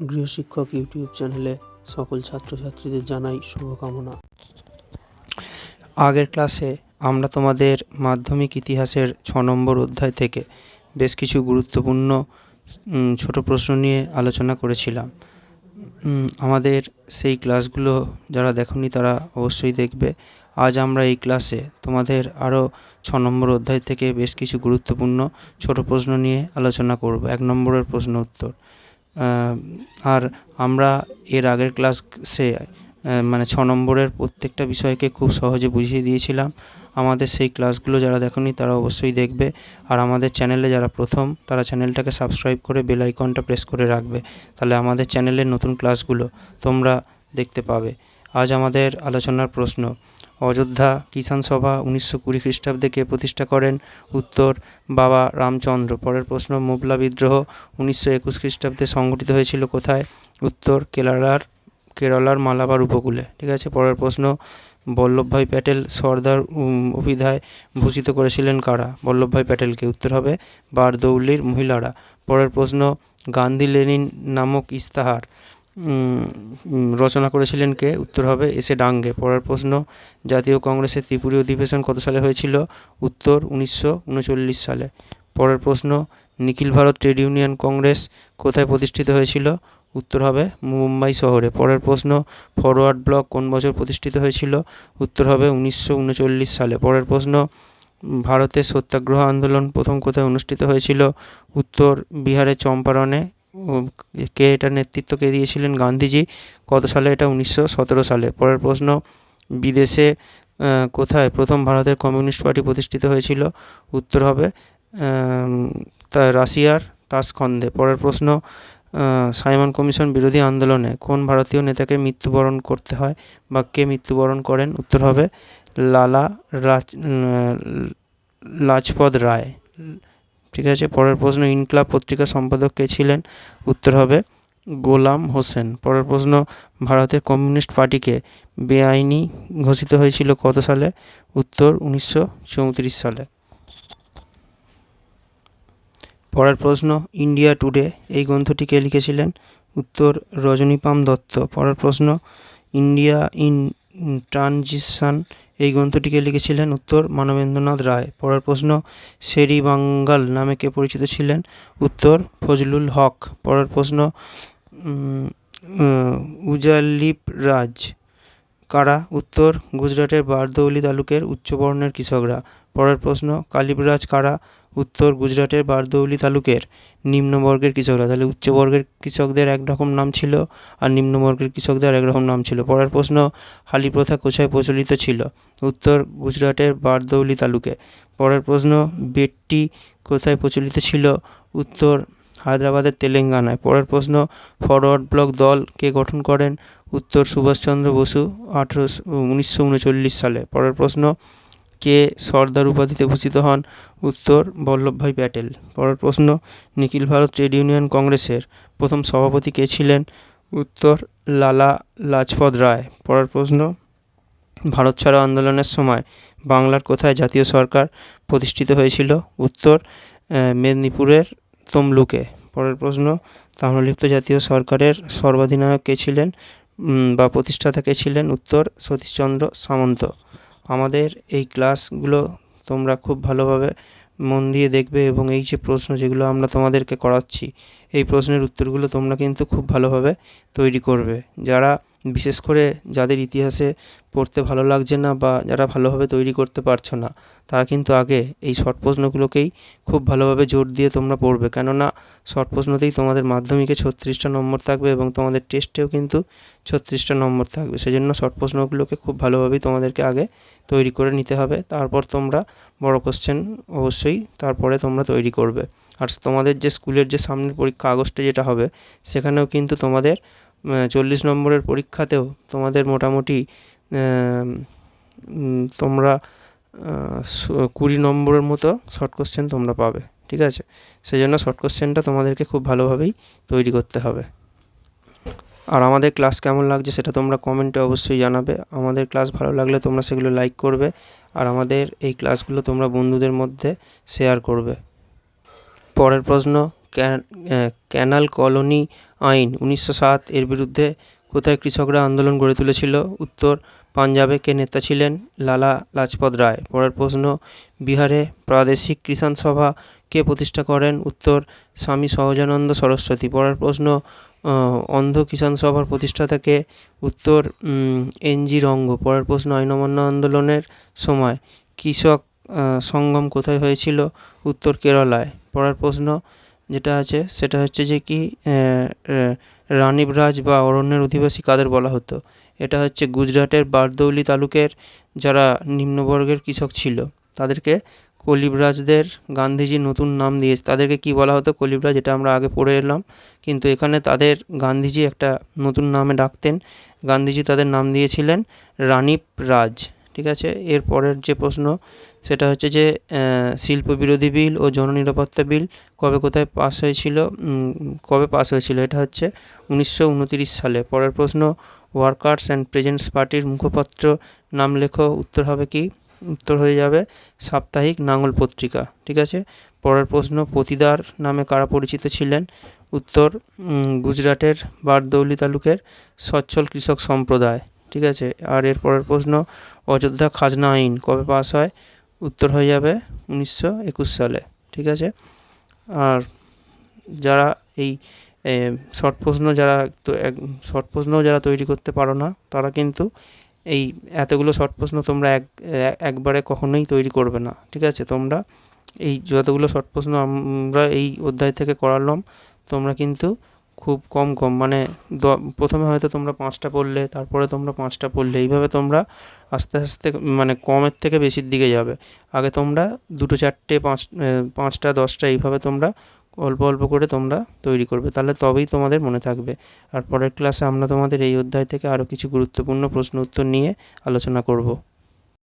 গৃহশিক্ষক YouTube চ্যানেলে সকল ছাত্রছাত্রীদের জানাই শুভকামনা। আগের ক্লাসে আমরা তোমাদের মাধ্যমিক ইতিহাসের ছ নম্বর অধ্যায় থেকে বেশ কিছু গুরুত্বপূর্ণ ছোট প্রশ্ন নিয়ে আলোচনা করেছিলাম। আমাদের সেই ক্লাসগুলো যারা দেখনি তারা অবশ্যই দেখবে। আজ আমরা এই ক্লাসে তোমাদের আরও ছ নম্বর অধ্যায় থেকে বেশ কিছু গুরুত্বপূর্ণ, ছোট প্রশ্ন নিয়ে আলোচনা করব। এক নম্বরের প্রশ্ন উত্তর। আর আমরা এর আগের ক্লাসে মানে ছ নম্বরের প্রত্যেকটা বিষয়কে খুব সহজে বুঝিয়ে দিয়েছিলাম। আমাদের সেই ক্লাসগুলো যারা দেখনি তারা অবশ্যই দেখবে। আর আমাদের চ্যানেলে যারা প্রথম, তারা চ্যানেলটাকে সাবস্ক্রাইব করে বেল আইকনটা প্রেস করে রাখবে। তাহলে আমাদের চ্যানেলের নতুন ক্লাসগুলো তোমরা দেখতে পাবে। আজ আমাদের আলোচনার প্রশ্ন অযোধ্যা কিষাণ সভা উনিশশো কুড়ি খ্রিস্টাব্দে কে প্রতিষ্ঠা করেন? উত্তর, বাবা রামচন্দ্র। পরের প্রশ্ন, মোবলা বিদ্রোহ উনিশশো একুশ খ্রিস্টাব্দে সংগঠিত হয়েছিল কোথায়? উত্তর, কেরালার কেরালার মালাবার উপকূলে। ঠিক আছে, পরের প্রশ্ন, বল্লভভাই প্যাটেল, সর্দার অভিধায় ভূষিত করেছিলেন কারা? বল্লভভাই প্যাটেলকে উত্তর হবে, বারদৌলির মহিলারা। পরের প্রশ্ন গান্ধী লেনিন নামক ইস্তাহার রচনা করেছিলেন কে? উত্তর হবে এসে ডাঙ্গে। পরের প্রশ্ন, জাতীয় কংগ্রেসের ত্রিপুরী অধিবেশন কত সালে হয়েছিল? উত্তর, উনিশশো উনচল্লিশ সালে। পরের প্রশ্ন, Nikhil Bharat trade union Congress কোথায় প্রতিষ্ঠিত হয়েছিল? উত্তর হবে মুম্বাই শহরে। পরের প্রশ্ন ফরওয়ার্ড ব্লক কোন বছর প্রতিষ্ঠিত হয়েছিল? উত্তর হবে উনিশশো উনচল্লিশ সালে। পরের প্রশ্ন, ভারতের সত্যাগ্রহ আন্দোলন প্রথম কোথায় অনুষ্ঠিত হয়েছিল? উত্তর, বিহারের চম্পারণে কে এটার নেতৃত্ব কে দিয়েছিলেন গান্ধীজি? কত সালে? এটা উনিশশো সতেরো সালে। পরের প্রশ্ন, বিদেশে কোথায় প্রথম ভারতের কমিউনিস্ট পার্টি প্রতিষ্ঠিত হয়েছিল? উত্তর হবে তা রাশিয়ার তাসখন্দে। পরের প্রশ্ন সাইমন কমিশন বিরোধী আন্দোলনে কোন ভারতীয় নেতাকে মৃত্যুবরণ করতে হয় বা কে মৃত্যুবরণ করেন? উত্তর হবে, লালা রাজ লাজপত রায়। ঠিক আছে, পরের প্রশ্ন, ইনকলাব পত্রিকা সম্পাদক কে ছিলেন? উত্তর হবে গোলাম হোসেন। পরের প্রশ্ন, ভারতের কমিউনিস্ট পার্টিকে বেআইনি ঘোষিত হয়েছিল কত সালে? উত্তর, উনিশশো চৌত্রিশ সালে। পরের প্রশ্ন, ইন্ডিয়া টুডে এই গ্রন্থটি কে লিখেছিলেন? উত্তর রজনীপাম দত্ত। পরের প্রশ্ন, ইন্ডিয়া ইন ট্রানজিশন এই গ্রন্থটিকে লিখেছিলেন উত্তর মানবেন্দ্রনাথ রায়। পরের প্রশ্ন শেরি বাঙ্গাল নামে কে পরিচিত ছিলেন? উত্তর, ফজলুল হক। পরের প্রশ্ন উজালিপ রাজ। কারা? উত্তর, গুজরাটের বারদৌলি তালুকের উচ্চবর্ণের কৃষকরা। পরের প্রশ্ন, কালিবরাজ কারা? উত্তর, গুজরাটের বারদৌলি তালুকের। নিম্নবর্গের কৃষকরা, তাহলে উচ্চবর্গের কৃষকদের একরকম নাম ছিল আর নিম্নবর্গের কৃষকদের একরকম নাম ছিল। পরের প্রশ্ন হালি প্রথা কোথায় প্রচলিত ছিল? উত্তর, গুজরাটের বারদৌলি তালুকে। পরের প্রশ্ন, বেটটি কোথায় প্রচলিত ছিল? উত্তর, হায়দ্রাবাদের তেলেঙ্গানায়। পরের প্রশ্ন, ফরওয়ার্ড ব্লক দল কে গঠন করেন? উত্তর, সুভাষচন্দ্র বসু, আঠেরোশো, উনিশশো সালে। পরের প্রশ্ন কে সর্দার উপাধিতে ভূষিত হন? উত্তর বল্লভভাই প্যাটেল। পরের প্রশ্ন, নিখিল ভারত ট্রেড ইউনিয়ন কংগ্রেসের প্রথম সভাপতি কে ছিলেন? উত্তর, লালা লাজপত রায়। পরের প্রশ্ন, ভারত ছাড়ো আন্দোলনের সময় বাংলার কোথায় জাতীয় সরকার প্রতিষ্ঠিত হয়েছিল? উত্তর মেদিনীপুরের তমলুকে। পরের প্রশ্ন, তাম্রলিপ্ত জাতীয় সরকারের সর্বাধিনায়ক কে ছিলেন? বা প্রতিষ্ঠাতা কে ছিলেন? উত্তর সতীশচন্দ্র সামন্ত। আমাদের এই ক্লাসগুলো তোমরা খুব ভালোভাবে মন দিয়ে দেখবে এবং এই যে প্রশ্ন যেগুলো আমরা তোমাদেরকে করাচ্ছি, এই প্রশ্নের উত্তরগুলো তোমরা কিন্তু খুব ভালোভাবে তৈরি করবে। যারা বিশেষ করে যাদের ইতিহাসে পড়তে ভালো লাগছে না বা যারা ভালোভাবে তৈরি করতে পারছ না, তারা কিন্তু আগে এই শর্ট প্রশ্নগুলোকেই খুব ভালোভাবে জোর দিয়ে তোমরা পড়বে। কেননা শর্ট প্রশ্নতেই তোমাদের মাধ্যমিকে ছত্রিশটা নম্বর থাকবে এবং তোমাদের টেস্টেও কিন্তু ছত্রিশটা নম্বর থাকবে। সেজন্য শর্ট প্রশ্নগুলোকে খুব ভালোভাবেই তোমাদেরকে আগে তৈরি করে নিতে হবে। তারপর তোমরা বড় কোশ্চেন অবশ্যই তারপরে তোমরা তৈরি করবে। আর তোমাদের যে স্কুলের যে সামনের পরীক্ষা আগস্টে যেটা হবে, সেখানেও কিন্তু তোমাদের চল্লিশ নম্বরের পরীক্ষাতেও তোমাদের মোটামুটি তোমরা কুড়ি নম্বরের মতো শর্ট কোশ্চেন তোমরা পাবে, ঠিক আছে? সেই জন্য শর্ট কোশ্চেনটা তোমাদেরকে খুব ভালোভাবেই তৈরি করতে হবে। আর আমাদের ক্লাস কেমন লাগছে সেটা তোমরা কমেন্টে অবশ্যই জানাবে। আমাদের ক্লাস ভালো লাগলে তোমরা সেগুলো লাইক করবে, আর আমাদের এই ক্লাসগুলো তোমরা বন্ধুদের মধ্যে শেয়ার করবে। পরের প্রশ্ন ক্যানাল কলোনি আইন উনিশশো সাত এর বিরুদ্ধে কোথায় কৃষকরা আন্দোলন গড়ে তুলেছিল? উত্তর, পাঞ্জাবে কে নেতা ছিলেন? লালা লাজপত রায়। পরের প্রশ্ন, বিহারে প্রাদেশিক কিষাণ সভা কে প্রতিষ্ঠা করেন? উত্তর, স্বামী সহজানন্দ সরস্বতী। পরের প্রশ্ন অন্ধ কিষাণ সভার প্রতিষ্ঠাতাকে উত্তর এন জি রঙ্গ। পরের প্রশ্ন, আইন অমান্য আন্দোলনের সময় কৃষক সঙ্গম কোথায় হয়েছিল? উত্তর, কেরলায়। পরের প্রশ্ন যেটা আছে সেটা হচ্ছে যে কি আহ, বা অরণ্যের অধিবাসী কাদের বলা হতো? এটা হচ্ছে গুজরাটের বারদৌলি তালুকের যারা নিম্নবর্গের কৃষক ছিল তাদেরকে কলিবরাজদের গান্ধীজি নতুন নাম দিয়েছে। তাদেরকে কি বলা হতো? কলিবরাজ এটা আমরা আগে পড়ে এলাম। কিন্তু এখানে তাদের গান্ধীজি একটা নতুন নামে ডাকতেন। গান্ধীজি তাদের নাম দিয়েছিলেন রানীপ রাজ ঠিক আছে? এর পরের যে প্রশ্ন সেটা হচ্ছে যে শিল্প বিরোধী বিল ও জননিরাপত্তা বিল কবে কোথায় পাস হয়েছিল কবে পাস হয়েছিল, এটা হচ্ছে উনিশশো সালে। পরের প্রশ্ন, ওয়ার্কার্স অ্যান্ড প্রেজেন্টস পার্টির মুখপাত্র নাম লেখো, উত্তর হবে কি? উত্তর হয়ে যাবে সাপ্তাহিক নাঙ্গল পত্রিকা, ঠিক আছে? পরের প্রশ্ন, পতিদার নামে কারা পরিচিত ছিলেন? উত্তর গুজরাটের বারদৌলি তালুকের সচ্ছল কৃষক সম্প্রদায়, ঠিক আছে? আর এর পরের প্রশ্ন, অযোধ্যা খাজনা আইন কবে পাস হয়? উত্তর হয়ে যাবে উনিশশো একুশ সালে, ঠিক আছে? আর যারা এই শর্ট প্রশ্ন যারা তো এক, শর্ট প্রশ্নও যারা তৈরি করতে পারো না, তারা কিন্তু এই এতগুলো শর্ট প্রশ্ন তোমরা এক একবারে কখনোই তৈরি করবে না, ঠিক আছে? তোমরা এই যতগুলো শর্ট প্রশ্ন আমরা এই অধ্যায় থেকে করালাম, তোমরা কিন্তু খুব কম কম। মানে প্রথমে হয়তো তোমরা পাঁচটা পড়লে, তারপরে তোমরা পাঁচটা পড়লে। এইভাবে তোমরা আস্তে আস্তে মানে কমের থেকে বেশির দিকে যাবে। আগে তোমরা দুটো, চারটে, পাঁচ পাঁচটা, দশটা এইভাবে তোমরা অল্প অল্প করে তোমরা তৈরি করবে। তাহলে তবেই তোমাদের মনে থাকবে। আর পরের ক্লাসে আমরা তোমাদের এই অধ্যায় থেকে আরও কিছু গুরুত্বপূর্ণ প্রশ্ন উত্তর নিয়ে আলোচনা করব।